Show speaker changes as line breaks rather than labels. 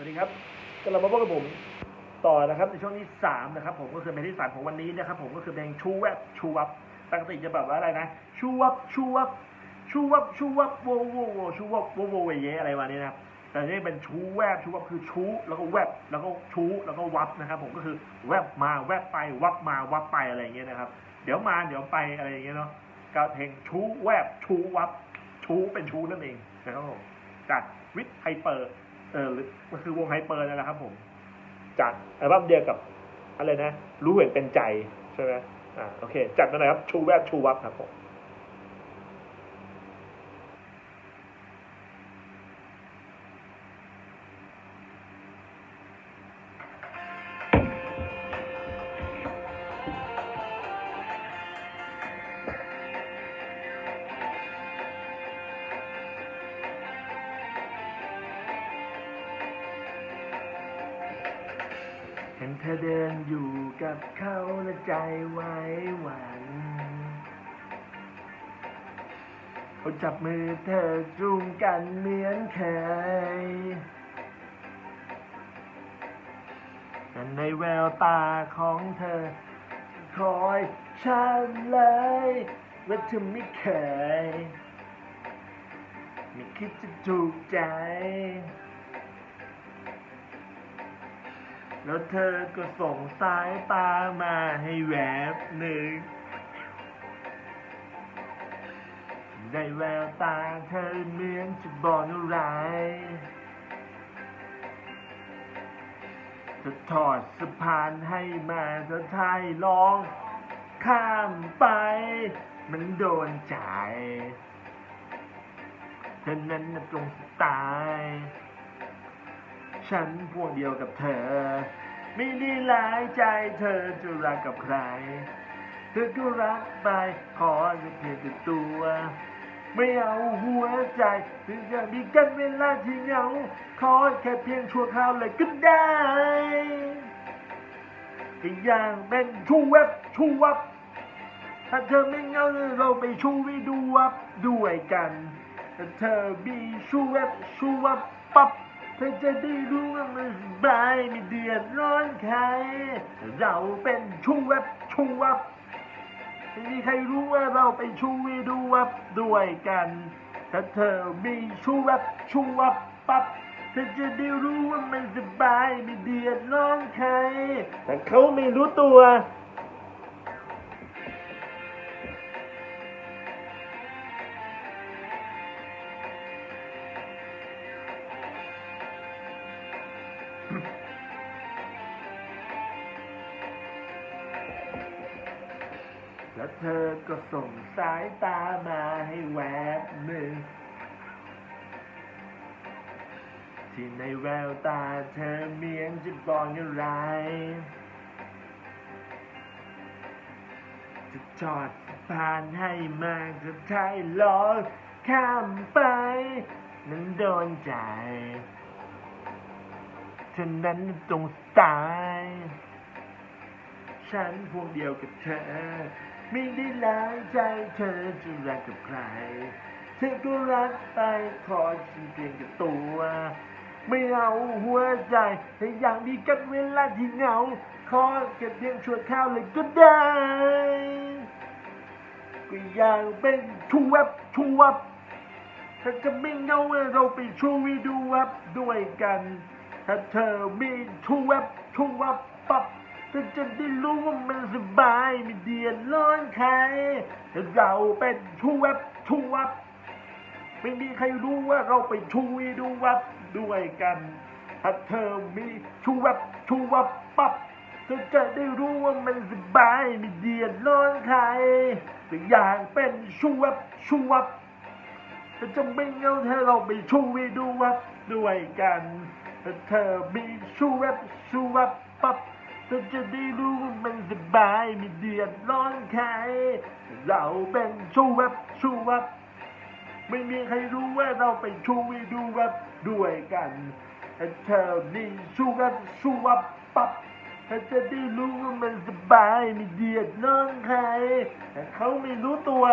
วัสดีครับกลับมาพบกับผมต่อนะครับในช่วงที่สามนะครับผมก็คือเพลงที่สามของวันนี้นะครับผมก็คือเพลงชูแวบชูวับปกติจะแบบว่าอะไรนะชูวับชูวับชูวับชูวับโวโวโวชูวับโวโวเวเยอะไรมานี้นะครับแต่นี่เป็นชูแวบชูวับคือชูแล้วก็แวบแล้วก็ชูแล้วก็วับนะครับผมก็คือแวบมาแวบไปวับมาวับไปอะไรอย่างเงี้ยนะครับ เดี๋ยวมาเดี๋ยวไปอะไรอย่างเงี้ยเนาะก็เพลงชูแวบชูวับชูเป็นชูนั่นเองนะครับผมจากวิทไฮเปอร์ เออมันคือวงไฮเปอร์นั่นแหละครับผม จากอัลบั้มเดียวกับอะไรนะ รู้เห็นเป็นใจใช่ไหมอ่าโอเค จัดมาหน่อยครับ ชูแวบชูวับครับผม เห็นเธอเดินอยู่กับเขาและใจไว้หวั่นเขาจับมือเธอจูงกันเหมือนเคย แต่ในแววตาของเธอ คอยฉันเลยว่าเธอไม่เคย ไม่คิดจะถูกใจ แล้วเธอก็ส่งสายตามาให้แวบหนึ่งในแววตาเธอเหมือนจะบอกอะไรจะทอดสะพานให้มาจะทายลอง ข้ามไป มันโดนใจ เธอนั้นตรงสตล์ ฉันพวกเดียวกับเธอ ไม่ได้หลายใจเธอจะรักกับใคร เธอก็รักไปขอแค่เพียงแต่ตัว ไม่เอาหัวใจถึงจะมีกันเวลาที่เหงา ขอแค่เพียงชั่วคราวเลยก็ได้อีกอย่างเป็นชูเว็บชูวับถ้าเธอไม่เงาเราไปชูวิดูวับด้วยกัน ถ้าเธอมีชูเว็บชูวับปั๊บ เธอจะได้รู้ว่ามันสบายไม่เดือดร้อนใคร เราเป็นชูว็บชูวับไม่มีใครรู้ว่าเราไปชูวีดูวับด้วยกัน ถ้าเธอมีชูวับชูวับปั๊บเธอจะได้รู้ว่ามันสบายไม่เดือดร้อนใคร แต่เขาไม่รู้ตัว แล้วเธอก็ส่งสายตามาให้แวบหนึ่ง ที่ในแววตาเธอเมียงจะบอกอะไรจะจอดสะพานให้มาจะไทยลอข้ามไปนั้นโดนใจ เธอนั้นตรงตล์ฉันพวกเดียวกับเธอ ไม่ได้หลายใจเธอจะรักกับใคร เธอก็รักไปขอฉันเพียงกับตัว ไม่เอาหัวใจแต่อย่ากมีกันเวลาที่เหงา ขอแค่เพียงชั่วข้าวเลยก็ได้ก็อยากเป็นชูวับชูวับถ้าจะไม่เหงาเราไปชูวิดูวับด้วยกัน ถ้าเธอมีชูวับชูวับปับเธอจะได้รู้ว่ามันสบายไม่เดือดร้อนใครถ้าเราเป็นชูวับชูวับไม่มีใครรู้ว่าเราไปชูวิดูวับด้วยกันถ้าเธอมีชูวับชูวับปับเธอจะได้รู้ว่ามันสบายไม่เดือดร้อนใครแต่อย่างเป็นชูวับชูวับจะไม่เงาถ้เราไปชูวีดูวับด้วยกัน เธอมีชูแวบชูวับปับเธอจะได้รู้ว่ามันสบายไม่เดือดร้อนใคร เราเป็นชูแวบชูวับไม่มีใครรู้ว่าเราไปชูวีดูวับด้วยกันเธอมีชูแวบชูวับปับเธอจะได้รู้ว่ามันสบายไม่เดือดร้อนใครแต่เขาไม่รู้ตัว